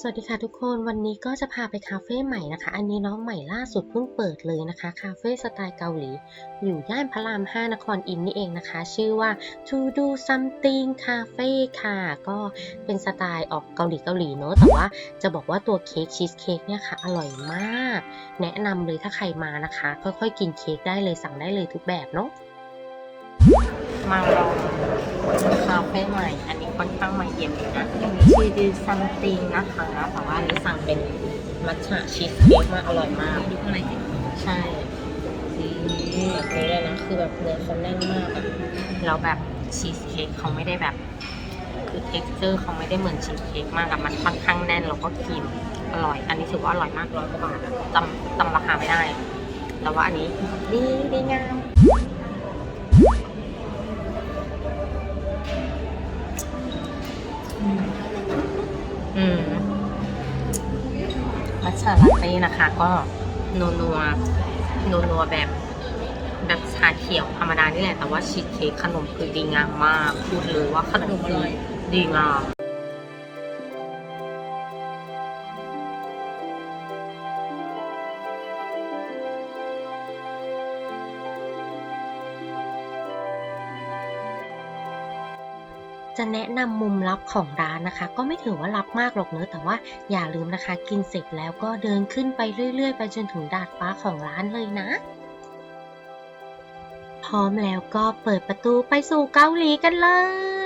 สวัสดีค่ะทุกคนวันนี้ก็จะพาไปคาเฟ่ใหม่นะคะ อันนี้น้องใหม่ล่าสุดเพิ่งเปิดเลยนะคะ คาเฟ่สไตล์เกาหลี อยู่ย่านพระราม 5 นครอินทร์นี่เองนะคะ ชื่อว่า To Do Something Cafe ค่ะ ก็เป็นสไตล์ออกเกาหลีเกาหลีเนอะแต่ว่าจะบอกว่าตัวเค้กชีสเค้กเนี่ยค่ะ อร่อยมาก แนะนำเลยถ้าใครมานะคะ ค่อยๆ กินเค้กได้เลยสั่งได้เลยทุกแบบเนาะ มาลองคาเฟ่ใหม่ อันนี้ค่อนข้างใหม่เย็นเลยนะชื่อดีซัมติงนะคะแต่ว่าอันนี้สั่งเป็นมัทฉะชีสเค้กมาอร่อยมากดูข้างในใช่นี่แบบนี้เลยนะ คือแบบเนื้อเขาแน่นมากอะแล้วแบบชีสเค้กเขาไม่ได้แบบ คือเท็กซ์เจอร์เขาไม่ได้เหมือนชีสเค้กมากอะมันค่อนข้างแน่นแล้วก็กินอร่อย อันนี้ถือว่าอร่อยมากร้อยกว่าบาทจำจำราคาไม่ได้แต่ว่าอันนี้ดีดีงาม มมัทฉะลาเต้นะคะ ก็นัวนัวนัวนัวแบบ แบบชาเขียวธรรมดานี่แหละ แต่ว่าชีสเค้กขนมคือดีงามมาก พูดเลยว่าขนมคือดีงาม จะแนะนำมุมลับของร้านนะคะ ก็ไม่ถือว่าลับมากหรอกเนอะแต่ว่าอย่าลืมนะคะ กินเสร็จแล้วก็เดินขึ้นไปเรื่อยๆ ไปจนถึงดาดฟ้าของร้านเลยนะ พร้อมแล้วก็เปิดประตูไปสู่เกาหลีกันเลย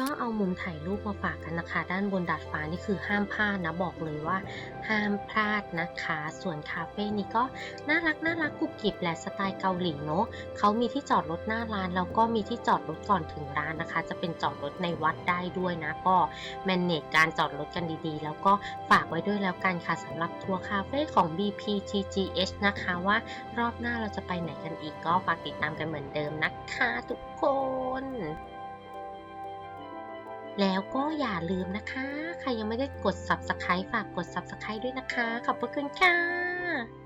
ก็เอามุมถ่ายรูปมาฝากกันนะคะ ด้านบนดาดฟ้านี่คือห้ามพลาดนะบอกเลยว่า ห้ามพลาดนะคะ ส่วนคาเฟ่นี้ก็น่ารักน่ารักกรุบกริบและสไตล์เกาหลีเนาะเขามีที่จอดรถหน้าร้านแล้วก็มีที่จอดรถก่อนถึงร้านนะคะ จะเป็นจอดรถในวัดได้ด้วยนะ ก็แมนเนจการจอดรถกันดีๆ แล้วก็ฝากไว้ด้วยแล้วกันค่ะสำหรับทัวร์คาเฟ่ของ BPTGH นะคะว่ารอบหน้าเราจะไปไหนกันอีกก็ฝากติดตามกันเหมือนเดิมนะคะ ทุกคน แล้วก็อย่าลืมนะคะ ใครยังไม่ได้กด subscribe ฝากกด subscribe ด้วยนะคะ ขอบพระคุณค่ะ